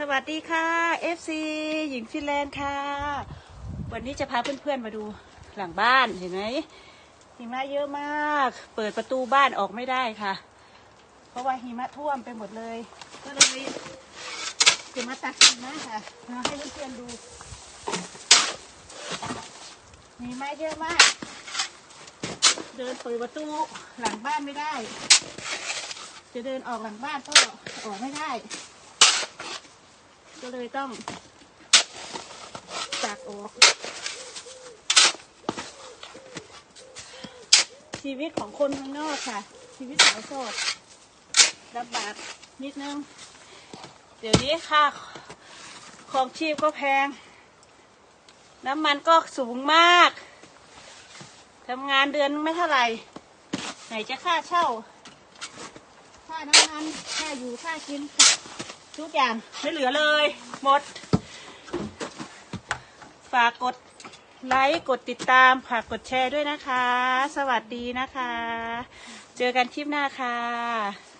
สวัสดีค่ะ FC หญิงฟินแลนด์ค่ะ วันนี้จะพาเพื่อนๆมาดูหลังบ้านเห็นไหมหิมะเยอะมาก เปิดประตูบ้านออกไม่ได้ค่ะ เพราะว่าหิมะท่วมไปหมดเลย ก็เลยจะมาตักหิมะค่ะมาให้เพื่อนๆดูหิมะเยอะมาก เดินเปิดประตูหลังบ้านไม่ได้ จะเดินออกหลังบ้านก็ออกไม่ได้ ก็เลยต้องตักออก ชีวิตของคนเมืองนอกค่ะ ชีวิตสาวโสดลำบากนิดนึง เดี๋ยวนี้ค่าของชีพก็แพง น้ำมันก็สูงมากทำงานเดือนไม่เท่าไหร่ ไหนจะค่าเช่า ค่าน้ำมัน ค่าอยู่ ค่ากิน ทุกอย่างไม่เหลือเลย หมด ฝากกดไลค์กดติดตามฝากกดแชร์ด้วยนะคะ สวัสดีนะคะ เจอกันคลิปหน้าค่ะ